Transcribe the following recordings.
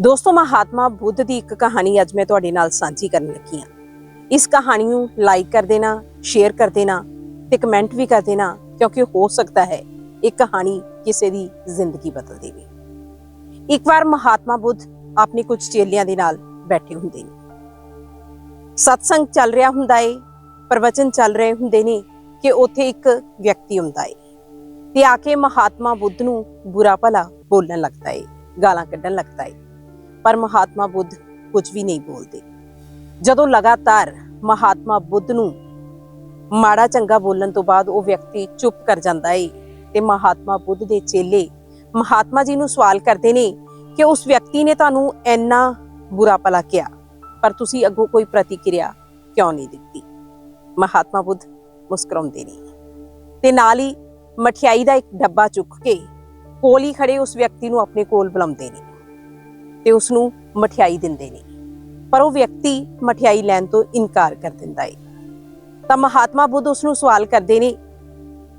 ਦੋਸਤੋ, ਮਹਾਤਮਾ ਬੁੱਧ ਦੀ ਇੱਕ ਕਹਾਣੀ ਅੱਜ ਮੈਂ ਤੁਹਾਡੇ ਨਾਲ ਸਾਂਝੀ ਕਰਨ ਲੱਗੀ ਹਾਂ। ਇਸ ਕਹਾਣੀ ਨੂੰ ਲਾਈਕ ਕਰ ਦੇਣਾ ਸ਼ੇਅਰ ਕਰ ਦੇਣਾ ਤੇ ਕਮੈਂਟ ਵੀ ਕਰ ਦੇਣਾ, ਕਿਉਂਕਿ ਹੋ ਸਕਦਾ ਹੈ ਇਹ ਕਹਾਣੀ ਕਿਸੇ ਦੀ ਜ਼ਿੰਦਗੀ ਬਦਲ ਦੇਵੇ। ਇੱਕ ਵਾਰ ਮਹਾਤਮਾ ਬੁੱਧ ਆਪਣੇ ਕੁਝ ਚੇਲਿਆਂ ਦੇ ਨਾਲ ਬੈਠੇ ਹੁੰਦੇ ਨੇ। ਸਤਸੰਗ ਚੱਲ ਰਿਹਾ ਹੁੰਦਾ ਏ, ਪ੍ਰਵਚਨ ਚੱਲ ਰਹੇ ਹੁੰਦੇ ਨੇ ਕਿ ਉੱਥੇ ਇੱਕ ਵਿਅਕਤੀ ਹੁੰਦਾ ਏ। ਤੇ ਆ ਕੇ ਮਹਾਤਮਾ ਬੁੱਧ ਨੂੰ ਬੁਰਾ ਭਲਾ ਬੋਲਣ ਲੱਗਦਾ ਏ, ਗਾਲਾਂ ਕੱਢਣ ਲੱਗਦਾ ਏ। ਪਰ ਮਹਾਤਮਾ ਬੁੱਧ ਕੁਝ ਵੀ ਨਹੀਂ ਬੋਲਦੇ। ਜਦੋਂ ਲਗਾਤਾਰ ਮਹਾਤਮਾ ਬੁੱਧ ਨੂੰ ਮਾੜਾ ਚੰਗਾ ਬੋਲਣ ਤੋਂ ਬਾਅਦ ਉਹ ਵਿਅਕਤੀ ਚੁੱਪ ਕਰ ਜਾਂਦਾ ਏ ਤੇ ਮਹਾਤਮਾ ਬੁੱਧ ਦੇ ਚੇਲੇ ਮਹਾਤਮਾ ਜੀ ਨੂੰ ਸਵਾਲ ਕਰਦੇ ਨੇ ਕਿ ਉਸ ਵਿਅਕਤੀ ਨੇ ਤੁਹਾਨੂੰ ਇੰਨਾ ਬੁਰਾ ਭਲਾ ਕਿਹਾ, ਪਰ ਤੁਸੀਂ ਅੱਗੋਂ ਕੋਈ ਪ੍ਰਤੀਕਿਰਿਆ ਕਿਉਂ ਨਹੀਂ ਦਿੱਤੀ? ਮਹਾਤਮਾ ਬੁੱਧ ਮੁਸਕਰਾਉਂਦੇ ਨੇ। ਤੇ ਨਾਲ ਹੀ ਮਠਿਆਈ ਦਾ ਇੱਕ ਡੱਬਾ ਚੁੱਕ ਕੇ ਕੋਲ ਹੀ ਖੜੇ ਉਸ ਵਿਅਕਤੀ ਨੂੰ ਆਪਣੇ ਕੋਲ ਬੁਲਾਉਂਦੇ ਨੇ। ਤੇ ਉਸ ਨੂੰ ਮਠਿਆਈ ਦਿੰਦੇ ਨੇ। ਪਰ ਉਹ ਵਿਅਕਤੀ ਮਠਿਆਈ ਲੈਣ ਤੋਂ ਇਨਕਾਰ ਕਰ ਦਿੰਦਾ ਏ। ਤਾਂ ਮਹਾਤਮਾ ਬੁੱਧ ਉਸ ਨੂੰ ਸਵਾਲ ਕਰਦੇ ਨੇ,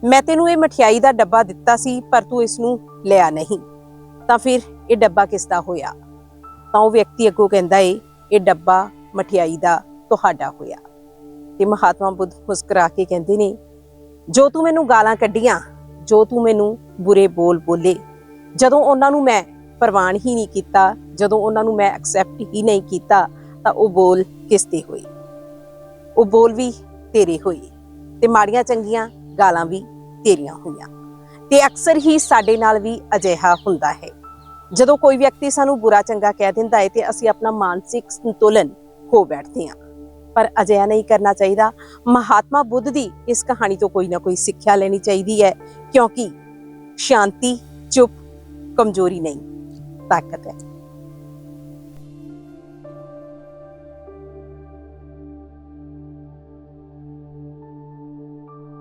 ਮੈਂ ਤੈਨੂੰ ਇਹ ਮਠਿਆਈ ਦਾ ਡੱਬਾ ਦਿੱਤਾ ਸੀ, ਪਰ ਤੂੰ ਇਸ ਨੂੰ ਲਿਆ ਨਹੀਂ। ਤਾਂ ਫਿਰ ਇਹ ਡੱਬਾ ਕਿਸ ਦਾ ਹੋਇਆ? ਤਾਂ ਉਹ ਵਿਅਕਤੀ ਅੱਗੋਂ ਕਹਿੰਦਾ ਏ, ਇਹ ਡੱਬਾ ਮਠਿਆਈ ਦਾ ਤੁਹਾਡਾ ਹੋਇਆ। ਤੇ ਮਹਾਤਮਾ ਬੁੱਧ ਮੁਸਕਰਾ ਕੇ ਕਹਿੰਦੇ ਨੇ, ਜੋ ਤੂੰ ਮੈਨੂੰ ਗਾਲਾਂ ਕੱਢੀਆਂ, ਜੋ ਤੂੰ ਮੈਨੂੰ ਬੁਰੇ ਬੋਲ ਬੋਲੇ, ਜਦੋਂ ਉਹਨਾਂ ਨੂੰ ਮੈਂ ਪ੍ਰਵਾਨ ਹੀ ਨਹੀਂ ਕੀਤਾ ਜਦੋਂ ਉਹਨਾਂ ਨੂੰ ਮੈਂ ਐਕਸੈਪਟ ਹੀ ਨਹੀਂ ਕੀਤਾ, ਤਾਂ ਉਹ ਬੋਲ ਕਿਸ ਤੇ ਹੋਈ? ਉਹ ਬੋਲ ਵੀ ਤੇਰੇ ਹੋਏ ਤੇ ਮਾੜੀਆਂ ਚੰਗੀਆਂ ਗਾਲਾਂ ਵੀ ਤੇਰੀਆਂ ਹੋਈਆਂ। ਤੇ ਅਕਸਰ ਹੀ ਸਾਡੇ ਨਾਲ ਵੀ ਅਜਿਹਾ ਹੁੰਦਾ ਹੈ। ਜਦੋਂ ਕੋਈ ਵਿਅਕਤੀ ਸਾਨੂੰ ਬੁਰਾ ਚੰਗਾ ਕਹਿ ਦਿੰਦਾ ਹੈ ਤੇ ਅਸੀਂ ਆਪਣਾ ਮਾਨਸਿਕ ਸੰਤੁਲਨ ਖੋ ਬੈਠਦੇ ਹਾਂ। ਪਰ ਅਜਿਹਾ ਨਹੀਂ ਕਰਨਾ ਚਾਹੀਦਾ। ਮਹਾਤਮਾ ਬੁੱਧ ਦੀ ਇਸ ਕਹਾਣੀ ਤੋਂ ਕੋਈ ਨਾ ਕੋਈ ਸਿੱਖਿਆ ਲੈਣੀ ਚਾਹੀਦੀ ਹੈ, ਕਿਉਂਕਿ ਸ਼ਾਂਤੀ ਚੁੱਪ ਕਮਜ਼ੋਰੀ ਨਹੀਂ, ਤਾਕਤ ਹੈ।